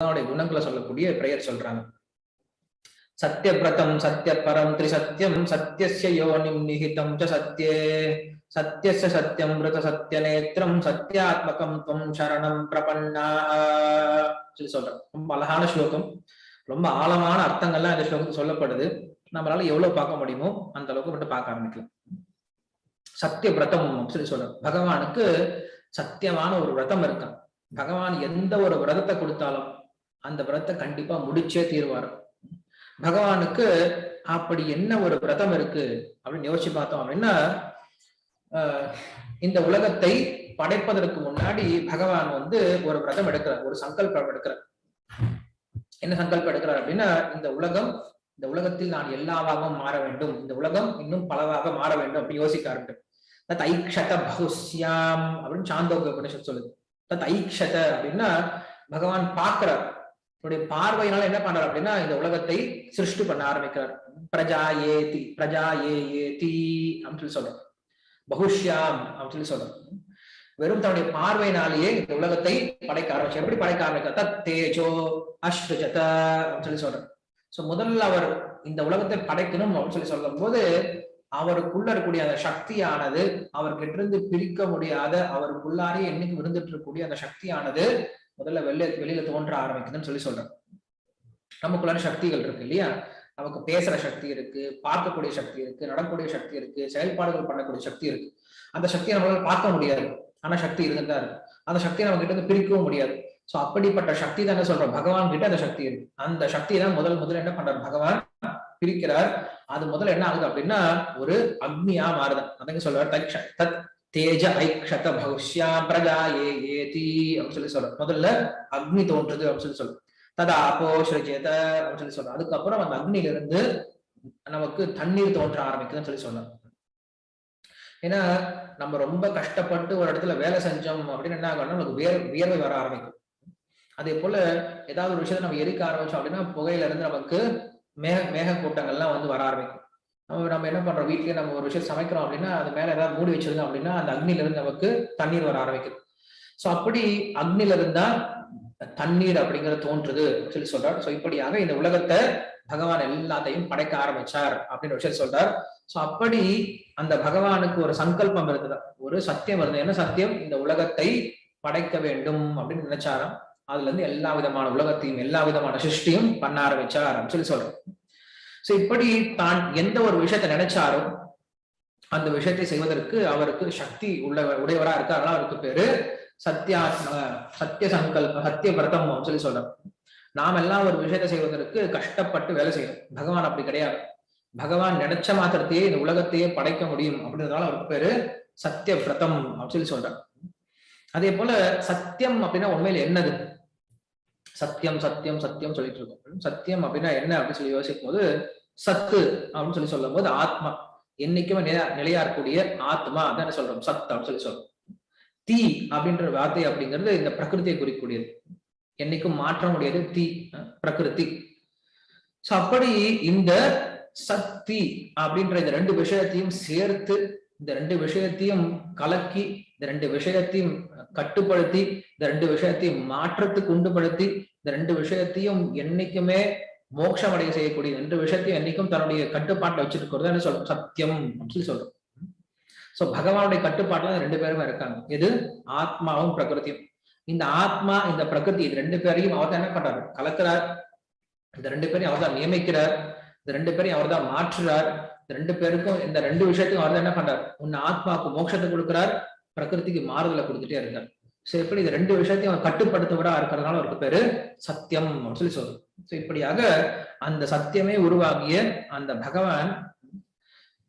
பகவானுடைய குணங்களை சொல்லக்கூடிய பெயர் சொல்றாங்க. சத்யபிரதம் சத்யபரம் திரிசத்யம் சத்யஸ்ய யோனிம் நிஹிதம் ச சத்யே சத்தியம் சத்யம் மிருத சத்யநேத்திரம் சத்யாத்மகம் துவம் சரணம் பிரபன்னா சொல்லி சொல்றேன் ரொம்ப அழகான ஸ்லோகம். ரொம்ப ஆழமான அர்த்தங்கள்லாம் இந்த ஸ்லோகத்துக்கு சொல்லப்படுது. நம்மளால எவ்வளவு பார்க்க முடியுமோ அந்த அளவுக்கு மட்டும் பார்க்க ஆரம்பிக்கலாம். சத்திய விரதம் சொல்லி சொல்றேன் பகவானுக்கு சத்தியமான ஒரு விரதம் இருக்கான் பகவான் எந்த ஒரு விரதத்தை கொடுத்தாலும் அந்த விரத்தை கண்டிப்பா முடிச்சே தீர்வார். பகவானுக்கு அப்படி என்ன ஒரு விரதம் இருக்கு அப்படின்னு யோசிச்சு பார்த்தோம் அப்படின்னா ஆஹ் இந்த உலகத்தை படைப்பதற்கு முன்னாடி பகவான் வந்து ஒரு விரதம் எடுக்கிறார் ஒரு சங்கல்பம் எடுக்கிறார். என்ன சங்கல்பம் எடுக்கிறார் அப்படின்னா இந்த உலகம் இந்த உலகத்தில் நான் எல்லாவாகவும் மாற வேண்டும் இந்த உலகம் இன்னும் பலவாக மாற வேண்டும் அப்படின்னு யோசிக்க தத் ஐக்ஷத பகுஸ்யாம் அப்படின்னு சாந்தோக உபனிஷத் சொல்லுது. தத் ஐக்ஷத அப்படின்னா பகவான் பார்க்கிறார். என்னுடைய பார்வையினால என்ன பண்றார் அப்படின்னா இந்த உலகத்தை சிருஷ்டி பண்ண ஆரம்பிக்கிறார். பிரஜா ஏ தி பிரஜா ஏ ஏதி அப்படின்னு சொல்லி சொல்றோம் பகுஷ்யாம் அப்படின்னு சொல்லி சொல்றோம் வெறும் தன்னுடைய பார்வையினாலேயே இந்த உலகத்தை படைக்க ஆரம்பிச்சு எப்படி படைக்க ஆரம்பிக்க தத் தேஜோ அஸ்ருஜத அப்படின்னு சொல்லி சொல்றேன் சோ முதல்ல அவர் இந்த உலகத்தை படைக்கணும் அப்படின்னு சொல்லி சொல்லும் போது அவருக்குள்ள இருக்கக்கூடிய அந்த சக்தியானது அவர்கிட்ட இருந்து பிரிக்க முடியாத அவருக்குள்ளாரே என்னைக்கு இருந்துட்டு இருக்கக்கூடிய அந்த சக்தியானது முதல்ல வெளில வெளியில தோன்ற ஆரம்பிக்குதுன்னு சொல்லி சொல்றேன் நமக்குள்ளான சக்திகள் இருக்கு இல்லையா? நமக்கு பேசுற சக்தி இருக்கு பார்க்கக்கூடிய சக்தி இருக்கு நடக்கக்கூடிய சக்தி இருக்கு செயல்பாடுகள் பண்ணக்கூடிய சக்தி இருக்கு. அந்த சக்தியை நம்மளால பார்க்க முடியாது. ஆனா சக்தி இருந்துட்டு தான் இருக்கு. அந்த சக்தியை நம்ம கிட்ட இருந்து பிரிக்கவும் முடியாது. சோ அப்படிப்பட்ட சக்தி தானே சொல்றோம்? பகவான் கிட்ட அந்த சக்தி இருக்கு. அந்த சக்தியை தான் முதல் முதல்ல என்ன பண்றாரு? பகவான் பிரிக்கிறார். அது முதல்ல என்ன ஆகுது அப்படின்னா ஒரு அக்னியா மாறுதான் அதங்க சொல்றாரு தக்ஷ தத். தேஜ ஐக்ஷத பௌஷ்யா பிரஜா ஏ ஏதி அப்படின்னு சொல்லி சொல்லும் முதல்ல அக்னி தோன்றுது அப்படின்னு சொல்லி சொல்லும் ததா அப்போ ஸ்ரீஜேத அப்படின்னு சொல்லி சொல்லும் அதுக்கப்புறம் அந்த அக்னியில இருந்து நமக்கு தண்ணீர் தோன்ற ஆரம்பிக்குதுன்னு சொல்லி சொன்னோம். ஏன்னா நம்ம ரொம்ப கஷ்டப்பட்டு ஒரு இடத்துல வேலை செஞ்சோம் அப்படின்னு என்ன ஆகணும் நமக்கு வேர் வியர்வை வர ஆரம்பிக்கும். அதே போல ஏதாவது ஒரு விஷயத்தை நம்ம எரிக்க ஆரம்பிச்சோம் அப்படின்னா புகையில இருந்து நமக்கு மேக மேக கூட்டங்கள்லாம் வந்து வர ஆரம்பிக்கும். நம்ம என்ன பண்றோம்? வீட்லயே நம்ம ஒரு விஷயம் சமைக்கிறோம் அப்படின்னா அது மேல ஏதாவது மூடி வச்சிருந்தோம் அப்படின்னா அந்த அக்னில இருந்து நமக்கு தண்ணீர் வர ஆரம்பிக்குது. சோ அப்படி அக்னில இருந்தா தண்ணீர் அப்படிங்கறது தோன்றுது சொல்லி சொல்றார். சோ இப்படியாக இந்த உலகத்தை பகவான் எல்லாத்தையும் படைக்க ஆரம்பிச்சார் அப்படின்னு விஷயம் சொல்றார். சோ அப்படி அந்த பகவானுக்கு ஒரு சங்கல்பம் இருந்தது. ஒரு சத்தியம் இருந்தது. என்ன சத்தியம்? இந்த உலகத்தை படைக்க வேண்டும் அப்படின்னு நினைச்சாராம். அதுல இருந்து எல்லா விதமான உலகத்தையும் எல்லா விதமான சிருஷ்டியும் பண்ண ஆரம்பிச்சார் அப்படின்னு சொல்லி சொல்றேன் சோ இப்படி தான் எந்த ஒரு விஷயத்தை நினைச்சாரோ அந்த விஷயத்தை செய்வதற்கு அவருக்கு சக்தி உள்ள உடையவரா இருக்காரா அவருக்கு பேரு சத்தியாத்ம சத்திய சங்கல்ப சத்திய விரதம் சொல்லி சொல்றோம். நாம் எல்லாம் ஒரு விஷயத்தை செய்வதற்கு கஷ்டப்பட்டு வேலை செய்யணும். பகவான் அப்படி கிடையாது. பகவான் நினைச்ச மாத்திரத்தையே இந்த உலகத்தையே படைக்க முடியும் அப்படின்றதுனால அவருக்கு பேரு சத்திய விரதம் அப்படின்னு சொல்லி சொல்றாங்க அதே போல சத்தியம் அப்படின்னா உண்மையில என்னது? சத்தியம் சத்தியம் சத்தியம் சொல்லிட்டு இருக்கோம் சத்தியம் அப்படின்னா என்ன அப்படின்னு சொல்லி யோசிக்கும் போது சத்து அப்படின்னு சொல்லி சொல்லும் போது ஆத்மா. என்னைக்குமே நிலையா நிலையா இருக்கக்கூடிய ஆத்மா அதான் சொல்றோம் சத் அப்படின்னு சொல்லி சொல்றோம். தீ அப்படின்ற வார்த்தை அப்படிங்கிறது இந்த பிரகிருதியை குறிக்கக்கூடியது. என்னைக்கும் மாற்ற முடியாது தீ பிரகிருதி. சோ அப்படி இந்த சக்தி அப்படின்ற இந்த ரெண்டு விஷயத்தையும் சேர்த்து இந்த ரெண்டு விஷயத்தையும் கலக்கி இந்த ரெண்டு விஷயத்தையும் கட்டுப்படுத்தி இந்த ரெண்டு விஷயத்தையும் மாற்றத்துக்கு உண்டுபடுத்தி இந்த ரெண்டு விஷயத்தையும் என்னைக்குமே மோட்சம் அடைய செய்யக்கூடிய ரெண்டு விஷயத்தையும் என்னைக்கும் தன்னுடைய கட்டுப்பாட்டில் வச்சிருக்கிறது என்ன சொல்றோம் சத்தியம் அப்படின்னு சொல்றோம். சோ பகவானுடைய கட்டுப்பாட்டுல ரெண்டு பேருமே இருக்காங்க. எது? ஆத்மாவும் பிரகிருதியும் இந்த ஆத்மா இந்த பிரகிருதி இது ரெண்டு பேரையும் அவர் தான் என்ன பண்றாரு? கலக்கிறார். இந்த ரெண்டு பேரையும் அவர் தான் நியமிக்கிறார். இந்த ரெண்டு பேரையும் அவர் தான் மாற்றுறார். இந்த ரெண்டு பேருக்கும் இந்த ரெண்டு விஷயத்தையும் அவர் தான் என்ன பண்றார்? உன்ன ஆத்மாவுக்கு மோட்சத்தை கொடுக்கிறார். பிரகிருதிக்கு மாறுதலை கொடுத்துட்டே இருக்கார். சோ இப்படி இந்த ரெண்டு விஷயத்தையும் அவர் கட்டுப்படுத்தவரா இருக்கிறதுனால அவருக்கு பேரு சத்தியம் அப்படின்னு சொல்லி சொல்றது சோ இப்படியாக அந்த சத்தியமே உருவாகிய அந்த பகவான்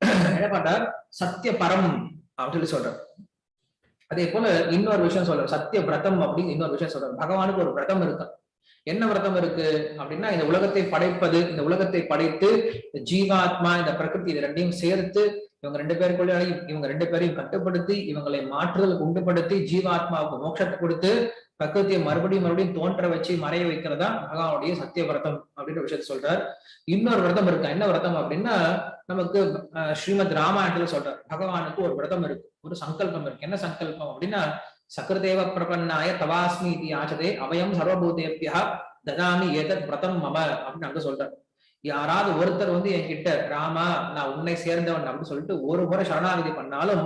என்ன பண்றார்? சத்திய பரம் அப்படின்னு சொல்லி சொல்றார். அதே போல இன்னொரு விஷயம் சொல்றாரு. சத்திய விரதம் அப்படின்னு இன்னொரு விஷயம் சொல்றாரு. பகவானுக்கு ஒரு விரதம் இருக்கு. என்ன விரதம் இருக்கு? அப்படின்னா இந்த உலகத்தை படைப்பது இந்த உலகத்தை படைத்து இந்த ஜீவாத்மா இந்த பிரகிருதி இது ரெண்டையும் சேர்த்து இவங்க ரெண்டு பேருக்குள்ள இவங்க ரெண்டு பேரையும் கட்டுப்படுத்தி இவங்களை மாற்றுதலுக்கு உண்டுபடுத்தி ஜீவாத்மாவுக்கு மோட்சத்தை கொடுத்து பிரகிருத்தியை மறுபடியும் மறுபடியும் தோன்ற வச்சு மறைய வைக்கிறதா பகவானுடைய சத்திய விரதம் அப்படின்ற விஷயத்த சொல்றார். இன்னொரு விரதம் இருக்கு. என்ன விரதம் அப்படின்னா நமக்கு ஸ்ரீமத் ராமாயணத்துல சொல்றார். பகவானுக்கு ஒரு விரதம் இருக்கு. ஒரு சங்கல்பம் இருக்கு. என்ன சங்கல்பம் அப்படின்னா சக்கரதேவ பிரபன்னாய தவாஸ்மி இது ஆச்சதே அவயம் சர்வபூதேபியா ததாமி ஏதத் விரதம் மம அப்படின்னு அங்க சொல்றார். யாராவது ஒருத்தர் வந்து என்கிட்ட ராமா நான் உன்னை சேர்ந்தவன் அப்படின்னு சொல்லிட்டு ஒரு முறை சரணாகதி பண்ணாலும்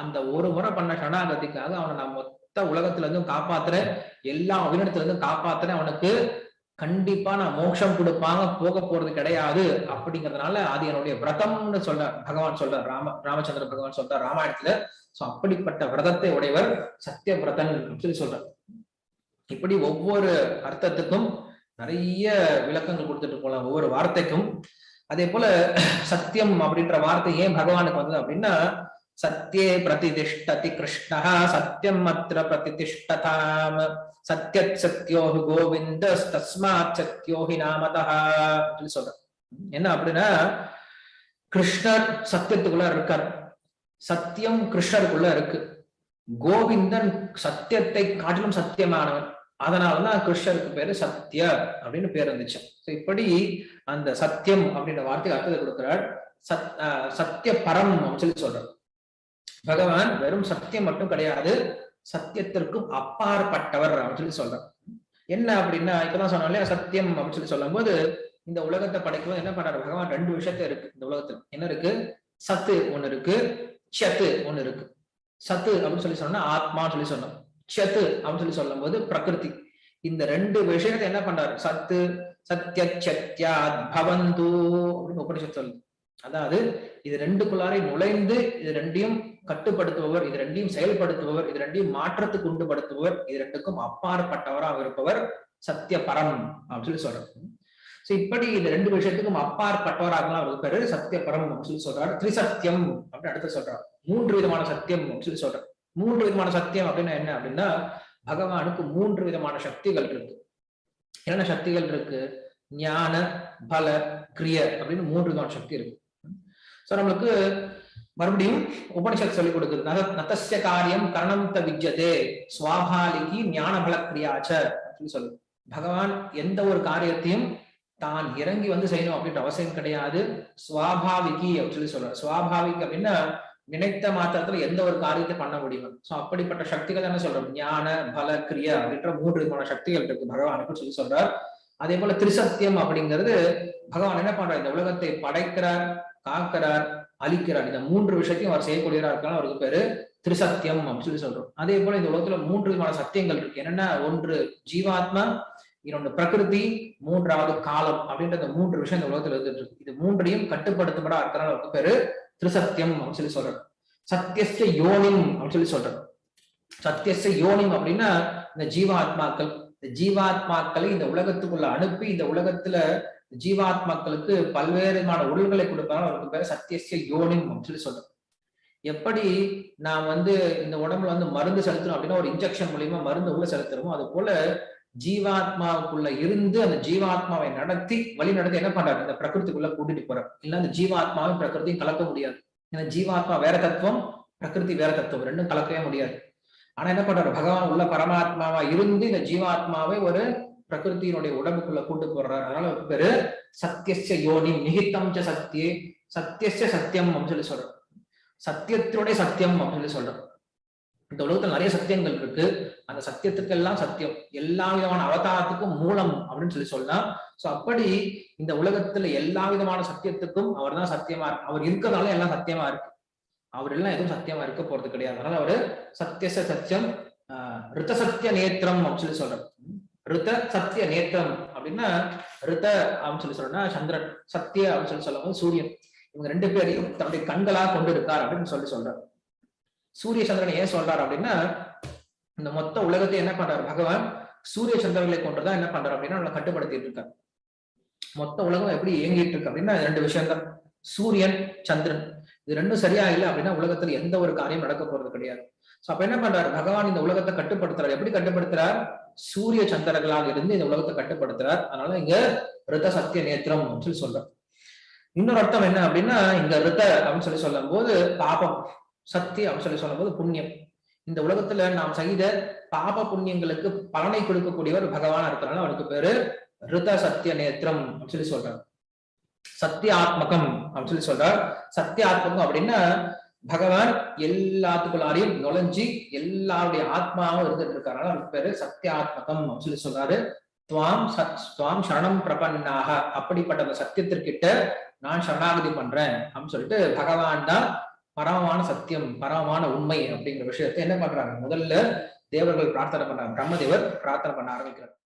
அந்த ஒரு முறை பண்ண சரணாகதிக்காக அவனை நான் மொத்த உலகத்துல இருந்தும் காப்பாத்துறேன். எல்லா உயிரினத்துல இருந்தும் காப்பாத்துறேன். அவனுக்கு கண்டிப்பா நான் மோட்சம் கொடுப்பாங்க போக போறது கிடையாது அப்படிங்கறதுனால அது என்னுடைய விரதம்னு சொல்ற பகவான் சொல்ற ராம ராமச்சந்திர பகவான் சொல்ற ராமாயணத்துல. சோ அப்படிப்பட்ட விரதத்தை உடையவர் சத்திய விரதன் அப்படின்னு சொல்லி சொல்ற இப்படி ஒவ்வொரு அர்த்தத்துக்கும் நிறைய விளக்கங்கள் கொடுத்துட்டு போகலாம் ஒவ்வொரு வார்த்தைக்கும். அதே போல சத்தியம் அப்படின்ற வார்த்தை ஏன் பகவானுக்கு வந்தது அப்படின்னா சத்தியே பிரதிதிஷ்டதி கிருஷ்ணா சத்தியம் அத்திர பிரதிதிஷ்டதாம் சத்யத் சத்யோஹி கோவிந்த தஸ்மாத் சத்யோஹி நாமதா அப்படின்னு சொல்ற என்ன அப்படின்னா கிருஷ்ணர் சத்தியத்துக்குள்ள இருக்கார். சத்தியம் கிருஷ்ணருக்குள்ள இருக்கு. கோவிந்தன் சத்தியத்தை காட்டிலும் சத்தியமானவன். அதனாலதான் கிருஷ்ணருக்கு பேரு சத்ய அப்படின்னு பேர் இருந்துச்சு இப்படி அந்த சத்தியம் அப்படின்ற வார்த்தைக்கு அர்த்தத்தை கொடுக்கிறார். சத் சத்திய பரம் சொல்லி சொல்றார். பகவான் வெறும் சத்தியம் மட்டும் கிடையாது சத்தியத்திற்கும் அப்பாற்பட்டவர் அப்படின்னு சொல்லி சொல்றார். என்ன அப்படின்னா இப்பதான் சொன்னோம் இல்லையா சத்தியம் அப்படின்னு சொல்லி சொல்லும் போது இந்த உலகத்தை படைக்கும்போது என்ன பண்றாரு பகவான்? ரெண்டு விஷயத்த இருக்கு இந்த உலகத்துல. என்ன இருக்கு? சத்து ஒண்ணு இருக்கு சத்து ஒண்ணு இருக்கு. சத்து அப்படின்னு சொல்லி சொன்னா ஆத்மான்னு சொல்லி சொன்னோம். சத்து அப்படின்னு சொல்லி சொல்லும் போது பிரகிருதி. இந்த ரெண்டு விஷயத்தை என்ன பண்றாரு? சத்து சத்ய சத்யா பவந்து அப்படின்னு உபனிஷத் சொல்லுது. அதாவது இது ரெண்டுக்குள்ளாரை நுழைந்து இது ரெண்டையும் கட்டுப்படுத்துபவர் இது ரெண்டையும் செயல்படுத்துபவர் இது ரெண்டையும் மாற்றத்துக்கு உண்டுபடுத்துபவர் இது ரெண்டுக்கும் அப்பாற்பட்டவராக இருப்பவர் சத்திய பரம் அப்படின்னு சொல்லி சொல்றாரு. சோ இப்படி இந்த ரெண்டு விஷயத்துக்கும் அப்பாற்பட்டவராக அவர் பேரு சத்திய பரம் அப்படின்னு சொல்லி சொல்றாரு திரிசத்தியம் அப்படின்னு அடுத்து சொல்றாரு. மூன்று விதமான சத்தியம் அப்படின்னு சொல்லி சொல்றாரு. மூன்று விதமான சத்தியம் அப்படின்னா என்ன அப்படின்னா பகவானுக்கு மூன்று விதமான சக்திகள் இருக்கு. என்னென்ன சக்திகள் இருக்கு? ஞான பல கிரிய அப்படின்னு மூன்று விதமான சக்தி இருக்கு. சோ நம்மளுக்கு மறுபடியும் உபனிஷத் சொல்லிக் கொடுக்குது. நக நதஸ்ய காரியம் கரணம் த விஜ்யதே சுவாபாலிகி ஞான பல கிரியாச்ச அப்படின்னு சொல்லு பகவான் எந்த ஒரு காரியத்தையும் தான் இறங்கி வந்து செய்யணும் அப்படின்ற அவசியம் கிடையாது. சுவாபாவிகி அப்படின்னு சொல்லி சொல்ற சுவாபாவிக் அப்படின்னா நினைத்த மாத்திரத்துல எந்த ஒரு காரியத்தை பண்ண முடியும் சோ அப்படிப்பட்ட சக்திகள் என்ன சொல்றோம் ஞான பல கிரியா அப்படின்ற மூன்று விதமான சக்திகள் இருக்கு. பகவானுக்கு சொல்லி சொல்றார். அதே போல திரிசத்தியம் அப்படிங்கிறது பகவான் என்ன பண்றார்? இந்த உலகத்தை படைக்கிறார் காக்கிறார் அழிக்கிறார். இந்த மூன்று விஷயத்தையும் அவர் செய்யக்கூடியவராக இருக்கலாம் அவருக்கு பேரு திரிசத்தியம் அப்படின்னு சொல்லி சொல்றோம். அதே போல இந்த உலகத்துல மூன்று விதமான சத்தியங்கள் இருக்கு. என்னன்னா ஒன்று ஜீவாத்மா இன்னொன்று பிரகிருதி மூன்றாவது காலம் அப்படின்ற இந்த மூன்று விஷயம் இந்த உலகத்துல இருந்துட்டு இருக்கு. இது மூன்றையும் கட்டுப்படுத்தப்படா இருக்கிறனால அவருக்கு பேரு திருசத்தியம் அப்படின்னு சொல்லி சொல்றாரு. சத்தியச யோனிம் அப்படின்னு சொல்லி சொல்றாரு. சத்தியச யோனிம் அப்படின்னா இந்த ஜீவாத்மாக்கள். இந்த ஜீவாத்மாக்களை இந்த உலகத்துக்குள்ள அனுப்பி இந்த உலகத்துல ஜீவாத்மாக்களுக்கு பல்வேறு விதமான உடல்களை கொடுப்பாங்க. அவருக்கு பேர் சத்தியசிய யோனிம் அப்படின்னு சொல்லி சொல்றோம் எப்படி நாம் வந்து இந்த உடம்புல வந்து மருந்து செலுத்தணும் அப்படின்னா ஒரு இன்ஜெக்ஷன் மூலியமா மருந்து உள்ள செலுத்துறோமோ அது போல ஜீவாத்மாவுக்குள்ள இருந்து அந்த ஜீவாத்மாவை நடத்தி வழி நடத்தி என்ன பண்றாரு? இந்த பிரகிருதிக்குள்ள கூட்டிட்டு போறாரு. இல்ல அந்த ஜீவாத்மாவும் பிரகிருதியும் கலக்க முடியாது. ஏன்னா ஜீவாத்மா வேற தத்துவம் பிரகிருதி வேற தத்துவம். ரெண்டும் கலக்கவே முடியாது. ஆனா என்ன பண்றாரு? பகவான் உள்ள பரமாத்மாவா இருந்து இந்த ஜீவாத்மாவை ஒரு பிரகிருத்தியினுடைய உடம்புக்குள்ள கூட்டு போடுறாரு அதனால பேரு சத்தியச யோனி நிகித்தம் சத்தியே சத்தியச சத்தியம் அப்படின்னு சொல்லி சொல்றோம் சத்தியத்தினுடைய சத்தியம் அப்படின்னு சொல்லி சொல்றோம் இந்த உலகத்துல நிறைய சத்தியங்கள் இருக்கு. அந்த சத்தியத்துக்கு எல்லாம் சத்தியம். எல்லா விதமான அவதாரத்துக்கும் மூலம் அப்படின்னு சொல்லி சொல்லலாம் சோ அப்படி இந்த உலகத்துல எல்லா விதமான சத்தியத்துக்கும் அவர் தான் சத்தியமா இருக்கு அவர் இருக்கிறதால எல்லாம் சத்தியமா இருக்கு. அவர் எல்லாம் எதுவும் சத்தியமா இருக்க போறது கிடையாது. அதனால அவரு சத்தியச சத்தியம் ரித்த சத்திய நேத்திரம் அப்படின்னு சொல்லி சொல்றாரு. ரித்த சத்திய நேத்திரம் அப்படின்னா ரித்த அப்படின்னு சொல்லி சொல்றேன்னா சந்திரன் சத்திய அப்படின்னு சொல்லி சொல்லும்போது சூரியன். இவங்க ரெண்டு பேரையும் தன்னுடைய கண்களா கொண்டு இருக்கார் அப்படின்னு சொல்லி சொல்றாரு. சூரிய சந்திரன் ஏன் சொல்றாரு அப்படின்னா இந்த மொத்த உலகத்தை என்ன பண்றாரு? பகவான் சூரிய சந்திரர்களை கொண்டுதான் என்ன பண்றாரு அப்படின்னா நம்மளை கட்டுப்படுத்திட்டு இருக்காரு. மொத்த உலகம் எப்படி இயங்கிட்டு இருக்கு அப்படின்னா ரெண்டு விஷயம் தான் சூரியன் சந்திரன். இது ரெண்டும் சரியா இல்லை அப்படின்னா உலகத்துல எந்த ஒரு காரியம் நடக்க போறது கிடையாது. சோ அப்ப என்ன பண்றாரு? பகவான் இந்த உலகத்தை கட்டுப்படுத்துறாரு. எப்படி கட்டுப்படுத்துறார்? சூரிய சந்திரர்களால் இருந்து இந்த உலகத்தை கட்டுப்படுத்துறார். அதனால இங்க ரித சத்திய நேத்திரம் சொல்லி சொல்றார். இன்னொரு அர்த்தம் என்ன அப்படின்னா இங்க ரித அப்படின்னு சொல்லி சொல்லும் போது பாபம். சக்தி அப்படின்னு சொல்லி சொல்லும்போது புண்ணியம். இந்த உலகத்துல நாம் செய்த பாப புண்ணியங்களுக்கு பலனை கொடுக்கக்கூடியவர் பகவானா இருக்கிறனால அவனுக்கு பேரு ரித சத்திய நேத்திரம் அப்படின்னு சொல்லி சொல்றார். சத்திய ஆத்மகம் அப்படின்னு சொல்லி சொல்றார். சத்திய ஆத்மகம் அப்படின்னா பகவான் எல்லாத்துக்குள்ளாரையும் நுழைஞ்சி எல்லாருடைய ஆத்மாவும் இருந்துட்டு இருக்காரு. அவருக்கு பேரு சத்திய ஆத்மகம் அப்படின்னு சொல்லி சொல்றாரு. துவாம் சத் துவாம் சரணம் பிரபன்னாக. அப்படிப்பட்ட அந்த சத்தியத்திற்கிட்ட நான் சரணாகதி பண்றேன் அப்படின்னு சொல்லிட்டு பகவான் தான் பரமமான சத்தியம் பரமமான உண்மை அப்படிங்கிற விஷயத்தை என்ன பண்றாங்க? முதல்ல தேவர்கள் பிரார்த்தனை பண்றாங்க பிரம்மதேவர் பிரார்த்தனை பண்ண ஆரம்பிக்கிறார்.